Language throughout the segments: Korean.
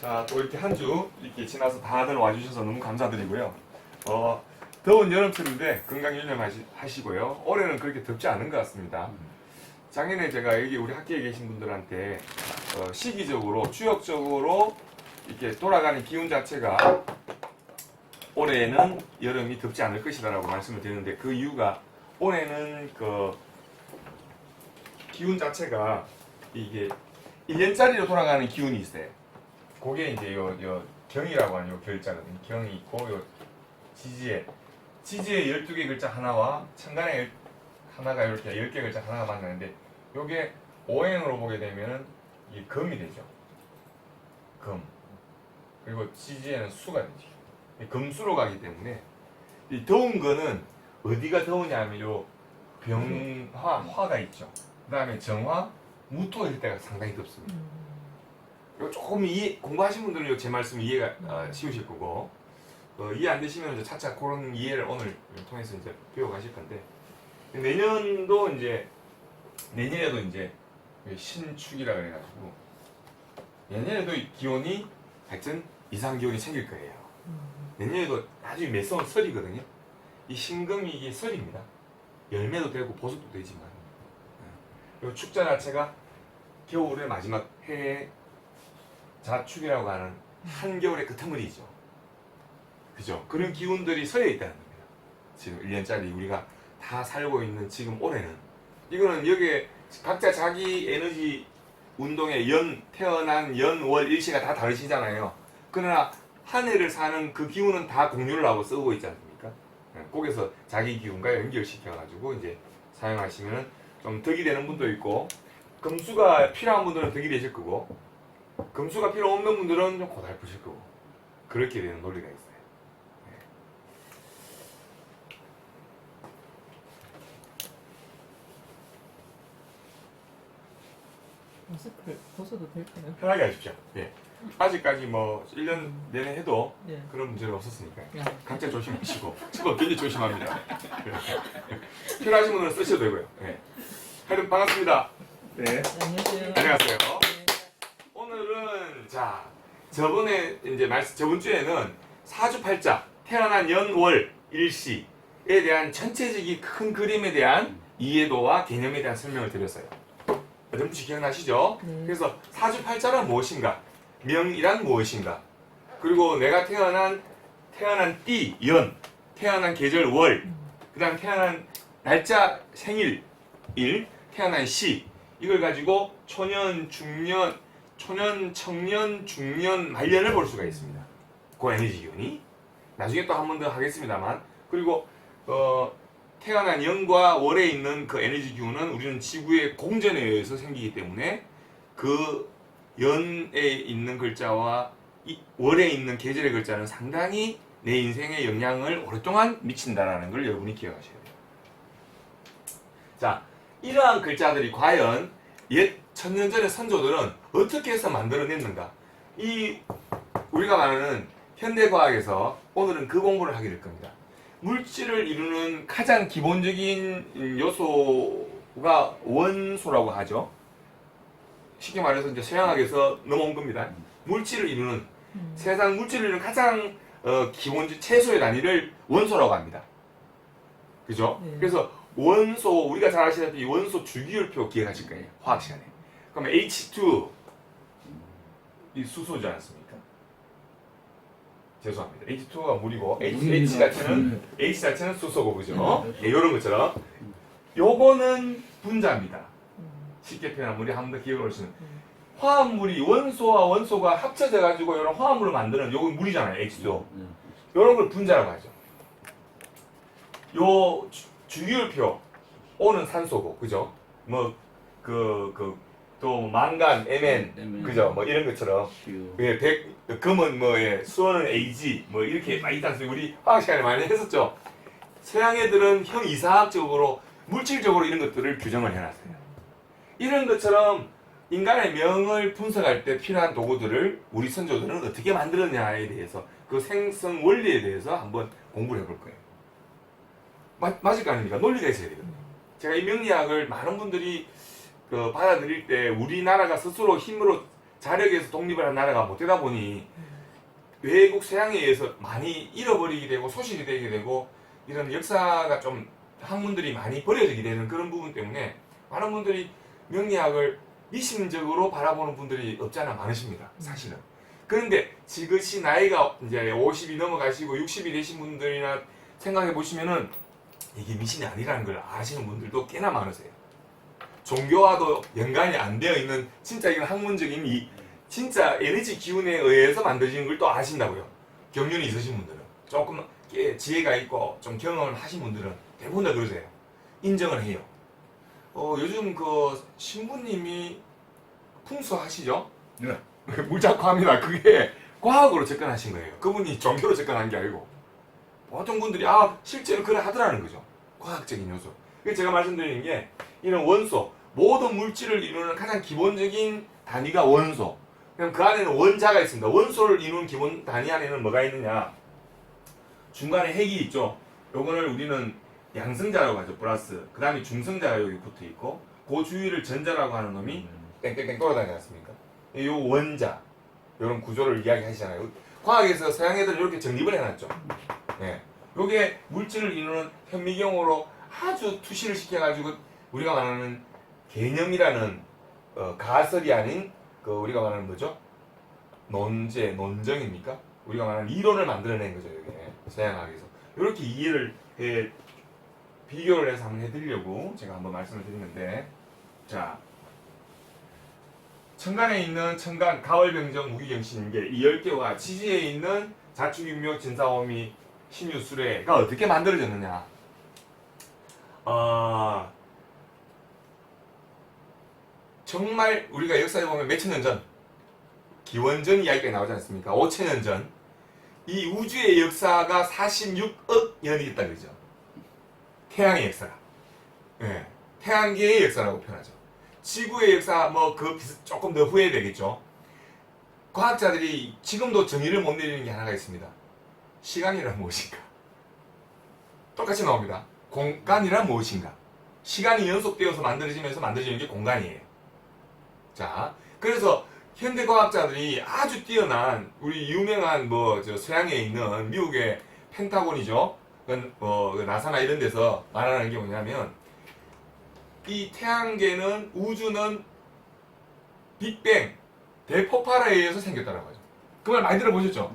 자, 또 이렇게 한 주 이렇게 지나서 다들 와주셔서 너무 감사드리고요. 어, 더운 여름철인데 건강 유념하시고요. 올해는 그렇게 덥지 않은 것 같습니다. 작년에 제가 여기 우리 학교에 계신 분들한테 어, 시기적으로 추역적으로 이렇게 돌아가는 기운 자체가 올해는 여름이 덥지 않을 것이다라고 말씀을 드렸는데 그 이유가 올해는 그 기운 자체가 이게 1년짜리로 돌아가는 기운이 있어요. 그게 이제 요, 요 경이라고 하는 요 결자거든요. 경이 있고 요 지지에 지지에 12개 글자 하나와 천간에 열- 하나가 이렇게 10개 글자 하나가 만나는데 요게 오행으로 보게 되면은 이 금이 되죠. 금. 그리고 지지에는 수가 되죠. 이 금수로 가기 때문에 이 더운 거는 어디가 더우냐 하면 요 병화 화가 있죠. 그 다음에 정화 무토 일 때가 상당히 덥습니다. 이거 조금 이해 공부하신 분들은 제 말씀 이해가 어, 쉬우실 거고 어, 이해 안 되시면 이제 차차 그런 이해를 오늘 통해서 이제 배워가실 건데 내년도 이제 내년에도 이제 신축이라 그래가지고 내년에도 이 기온이 하여튼 이상 기온이 생길 거예요. 내년에도 나중에 매서운 설이거든요. 이 신금이 이게 설입니다. 열매도 되고 보석도 되지만 이 축자 자체가 겨울의 마지막 해의 자축이라고 하는 한겨울의 끄트머리죠. 그죠? 그런 기운들이 서여 있다는 겁니다. 지금 1년짜리 우리가 다 살고 있는 지금 올해는 이거는 여기에 각자 자기 에너지 운동의 연 태어난 연, 월, 일시가 다 다르시잖아요. 그러나 한 해를 사는 그 기운은 다 공유를 하고 쓰고 있지 않습니까? 예, 꼭에서 자기 기운과 연결시켜가지고 이제 사용하시면 좀 덕이 되는 분도 있고 금수가 필요한 분들은 덕이 되실 거고 금수가 필요 없는 분들은 좀 고달프실 거고 그렇게 되는 논리가 있어요. 마스크를 벗어도 될까요? 편하게 하십시오. 예. 아직까지 뭐 1년 내내 해도 네. 그런 문제는 없었으니까요. 야, 각자 조심하시고 저도 굉장히 조심합니다. 필요하신 분들은 쓰셔도 되고요. 예. 하여튼 반갑습니다. 네. 안녕하세요. 안녕하세요. 자 저번에 이제 말씀 저번 주에는 사주팔자 태어난 연월 일시에 대한 전체적인 큰 그림에 대한 이해도와 개념에 대한 설명을 드렸어요. 여러분 기억나시죠? 네. 그래서 사주팔자란 무엇인가? 명이란 무엇인가? 그리고 내가 태어난 태어난 띠, 연, 태어난 계절 월, 그다음 태어난 날짜, 생일, 일, 태어난 시 이걸 가지고 초년, 중년, 초년, 청년, 중년, 말년을 볼 수가 있습니다. 그 에너지 기운이 나중에 또 한 번 더 하겠습니다만 그리고 어, 태어난 연과 월에 있는 그 에너지 기운은 우리는 지구의 공전에 의해서 생기기 때문에 그 연에 있는 글자와 이 월에 있는 계절의 글자는 상당히 내 인생에 영향을 오랫동안 미친다라는 걸 여러분이 기억하셔야 돼요. 자, 이러한 글자들이 과연 옛 천년 전의 선조들은 어떻게 해서 만들어냈는가? 이 우리가 말하는 현대과학에서 오늘은 그 공부를 하게 될 겁니다. 물질을 이루는 가장 기본적인 요소가 원소라고 하죠. 쉽게 말해서 이제 서양학에서 넘어온 겁니다. 물질을 이루는 음. 세상 물질을 이루는 가장 어, 기본적 최소의 단위를 원소라고 합니다. 그죠? 네. 그래서 원소 우리가 잘 아시다시피 원소 주기율표 기억하실 거예요. 화학 시간에. 그러면 H2 이 수소지 않습니까? 죄송합니다. H2가 물이고 H, H 자체는 H 자체는 수소고 그죠? 예, 이런 것처럼 요거는 분자입니다. 음. 쉽게 표현하면 우리 한 번 더 기억을 할수 있는 음. 화합물이 원소와 원소가 합쳐져 가지고 이런 화합물을 만드는 요건 물이잖아요. H2O. 이런 걸 분자라고 하죠. 요 주- 주기율표 O는 산소고 그죠? 뭐그그 또 망간, Mn 그죠? 뭐 이런 것처럼 예, 백, 금은 뭐, 예, 수원은 AG, 뭐, 이렇게 많이 않습니까? 우리 화학 시간에 많이 했었죠? 서양 애들은 형 이상학적으로, 물질적으로 이런 것들을 규정을 해놨어요. 이런 것처럼 인간의 명을 분석할 때 필요한 도구들을 우리 선조들은 어떻게 만들었냐에 대해서 그 생성 원리에 대해서 한번 공부를 해볼 거예요. 마, 맞을 거 아닙니까? 논리가 있어야 되거든요. 제가 이 명리학을 많은 분들이 그 받아들일 때 우리나라가 스스로 힘으로 자력에서 독립을 한 나라가 못 되다 보니 외국 서양에 의해서 많이 잃어버리게 되고 소실이 되게 되고 이런 역사가 좀 학문들이 많이 버려지게 되는 그런 부분 때문에 많은 분들이 명리학을 미심적으로 바라보는 분들이 없지 않아 많으십니다. 사실은. 그런데 지그시 나이가 이제 50이 넘어가시고 60이 되신 분들이나 생각해 보시면은 이게 미신이 아니라는 걸 아시는 분들도 꽤나 많으세요. 종교와도 연관이 안 되어 있는 진짜 이건 학문적인 이 진짜 에너지 기운에 의해서 만들어진 걸 또 아신다고요. 경륜이 있으신 분들은 조금 꽤 지혜가 있고 좀 경험을 하신 분들은 대부분 다 그러세요. 인정을 해요. 어, 요즘 그 신부님이 풍수하시죠? 네. 물자과합니다. 그게 과학으로 접근하신 거예요. 그분이 종교로 접근한 게 아니고 보통 분들이 아 실제로 그래 하더라는 거죠. 과학적인 요소. 제가 말씀드리는 게 이런 원소 모든 물질을 이루는 가장 기본적인 단위가 원소. 그럼 그 안에는 원자가 있습니다. 원소를 이루는 기본 단위 안에는 뭐가 있느냐? 중간에 핵이 있죠. 요거를 우리는 양성자라고 하죠. 플러스. 그 다음에 중성자가 여기 붙어 있고 그 주위를 전자라고 하는 놈이 땡땡땡 돌아다니지 않습니까? 요 원자 이런 구조를 이야기하시잖아요. 과학에서 서양 애들 이렇게 정립을 해놨죠. 예, 요게 물질을 이루는 현미경으로 아주 투시를 시켜가지고 우리가 말하는 개념이라는 어, 가설이 아닌 그 우리가 말하는 뭐죠? 논제, 논정입니까? 우리가 말하는 이론을 만들어낸 거죠. 이게 서양학에서 이렇게 이해를 해 비교를 해서 한번 해드리려고 제가 한번 말씀을 드리는데 자. 천간에 있는 천간 가월병정 무기경신인게 이 10개와 지지에 있는 자축인묘 진사오미 신유수레가 어떻게 만들어졌느냐 어, 정말 우리가 역사에 보면 몇천 년 전 기원전 이야기가 나오지 않습니까 5천 년 전 이 우주의 역사가 46억 년이 있다 그러죠 태양의 역사가 예, 태양계의 역사라고 표현하죠 지구의 역사 뭐그 조금 더 후에 되겠죠. 과학자들이 지금도 정의를 못 내리는 게 하나가 있습니다. 시간이란 무엇인가? 똑같이 나옵니다. 공간이란 무엇인가? 시간이 연속되어서 만들어지면서 만들어지는 게 공간이에요. 자, 그래서 현대 과학자들이 아주 뛰어난 우리 유명한 뭐 저 서양에 있는 미국의 펜타곤이죠. 그건 뭐 나사나 이런 데서 말하는 게 뭐냐면 이 태양계는 우주는 빅뱅 대폭발에 의해서 생겼다라고 하죠. 그 말 많이 들어보셨죠?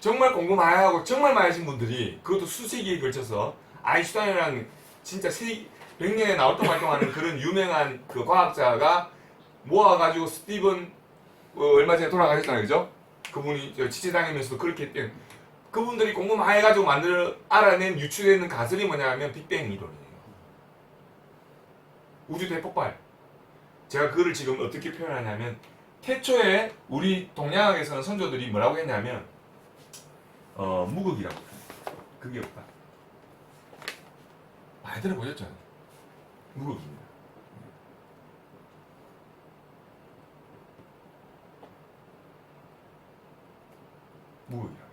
정말 공부 많이 하고 정말 많이 하신 분들이 그것도 수세기에 걸쳐서 아인슈타인이라는 진짜 세, 100년에 나올 동 활동하는 그런 유명한 그 과학자가 모아가지고 스티븐 어, 얼마 전에 돌아가셨잖아요, 그죠? 그분이 저 지체당하면서도 그렇게 했던 그분들이 공부 많이 해가지고 만들어 알아낸 유추되는 가설이 뭐냐면 빅뱅 이론이에요. 우주 대폭발. 제가 그거를 지금 어떻게 표현하냐면 태초에 우리 동양학에서는 선조들이 뭐라고 했냐면 어 무극이라고. 그게 없다. 많이 들어보셨죠? 무극입니다. 무극이라고.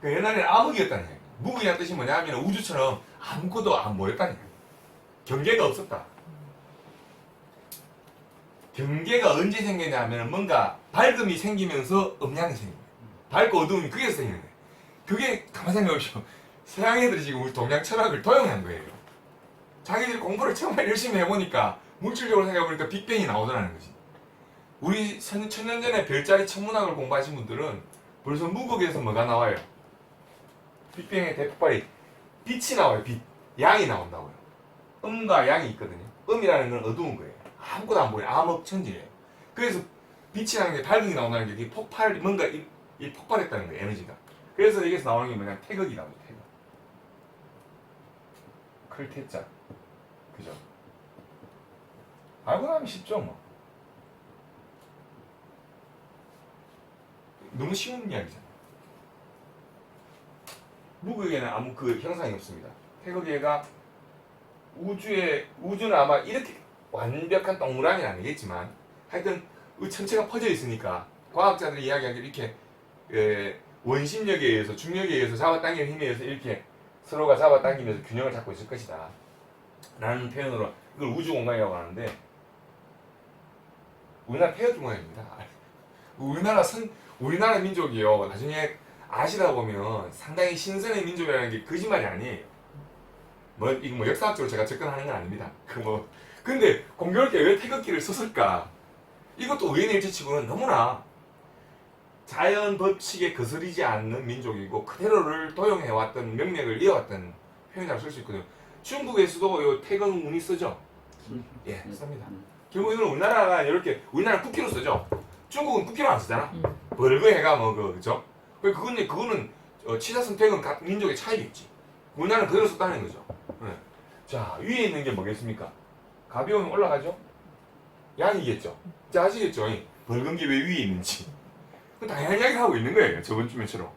그 옛날에는 암흑이었다는 얘기예요. 무극이라는 뜻이 뭐냐면 우주처럼 아무것도 안 모였다는 얘기예요. 경계가 없었다. 경계가 언제 생기냐면 뭔가 밝음이 생기면서 음량이 생긴 거예요. 밝고 어두움이 그게 생기는 거예요. 그게 가만 생각해보시오. 서양 애들이 지금 우리 동양 철학을 도용한 거예요. 자기들이 공부를 정말 열심히 해보니까 물질적으로 생각해보니까 빅뱅이 나오더라는 거지. 우리 천, 천년 전에 별자리 천문학을 공부하신 분들은 벌써 무극에서 뭐가 나와요? 빅뱅의 대폭발이 빛이 나와요. 빛. 양이 나온다고요. 음과 양이 있거든요. 음이라는 건 어두운 거예요. 아무것도 안 보여요. 암흑천지예요. 그래서 빛이 나는 게 밝음이 나온다는 게 이게 폭발, 뭔가 이, 이 폭발했다는 거예요. 에너지가. 그래서 여기서 나오는 게 뭐냐 태극이라고 태극. 클 태자. 그죠? 알고 나면 쉽죠 뭐. 너무 쉬운 이야기잖아요. 무극에는 아무 그 형상이 없습니다. 태극에가 우주에 우주는 아마 이렇게 완벽한 동그라미는 아니겠지만 하여튼 이 전체가 퍼져 있으니까 과학자들이 이야기하기를 이렇게 에, 원심력에 의해서 중력에 의해서 잡아당기는 힘에 의해서 이렇게 서로가 잡아당기면서 균형을 잡고 있을 것이다 라는 표현으로 이걸 우주 공간이라고 하는데 우리나라 태어준 모양입니다. 우리나라 선 우리나라 민족이요. 나중에 아시다 보면 상당히 신선의 민족이라는 게 거짓말이 아니에요. 뭐 이거 뭐 역사학적으로 제가 접근하는 건 아닙니다. 그 뭐 근데 공교롭게 왜 태극기를 썼을까? 이것도 의인의 일치치고는 너무나 자연 법칙에 거스리지 않는 민족이고 그대로를 도용해왔던 명맥을 이어왔던 표현이라고 쓸 수 있거든요. 중국에서도 요 태극문이 쓰죠. 예, 씁니다. 결국 이건 우리나라가 이렇게 우리나라 국기로 쓰죠. 중국은 국기로 안 쓰잖아. 음. 벌거 해가 뭐 그, 그죠? 그 그건 그거는 어, 치사 선택은 각 민족의 차이겠지. 우리나라는 그대로 썼다는 거죠. 네. 자 위에 있는 게 뭐겠습니까? 가벼우면 올라가죠. 양이겠죠. 자 아시겠죠? 이 벌건 게왜 위에 있는지. 그 당연한 이야기를 하고 있는 거예요. 저번 주면처럼.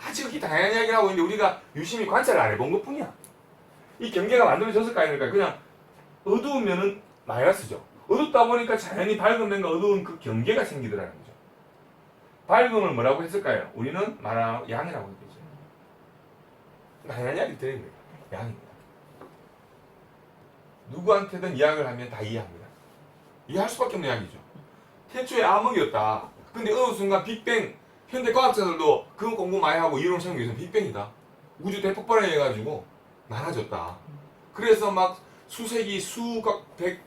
아직 그렇게 당연한 이야기를 하고 있는데 우리가 유심히 관찰을 안 해본 것 뿐이야. 이 경계가 만들어졌을까 아닐까? 그냥 어두우면은 마이너스죠. 어둡다 보니까 자연히 밝은 면과 어두운 그 경계가 생기더라는 거죠. 밝음을 뭐라고 했을까요? 우리는 말하 양이라고 했겠죠. 당연한 이야기 거예요. 양입니다. 누구한테든 이야기를 하면 다 이해합니다. 이해할 수밖에 없는 이야기죠. 태초에 암흑이었다. 근데 어느 순간 빅뱅, 현대 과학자들도 그거 공부 많이 하고 이론 세우기 위해서 빅뱅이다. 우주 대폭발을 해가지고 많아졌다. 그래서 막 수세기 수백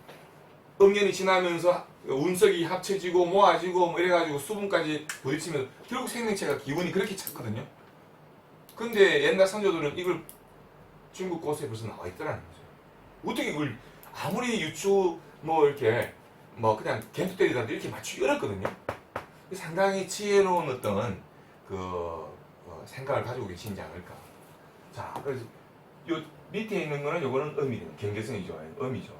백 억년이 지나면서 운석이 합쳐지고 모아지고 뭐 이래가지고 수분까지 부딪히면 결국 생명체가 기운이 그렇게 찼거든요. 근데 옛날 선조들은 이걸 중국 고스에 벌써 나와 있더라는 거죠. 어떻게 이걸 아무리 유추 뭐 이렇게 뭐 그냥 겐투 때리더라도 이렇게 맞추기 어렵거든요. 상당히 지혜로운 어떤 그 어, 생각을 가지고 계시지 않을까. 자, 그래서 요 밑에 있는 거는 요거는 음이에요. 경계성이죠. 음이죠.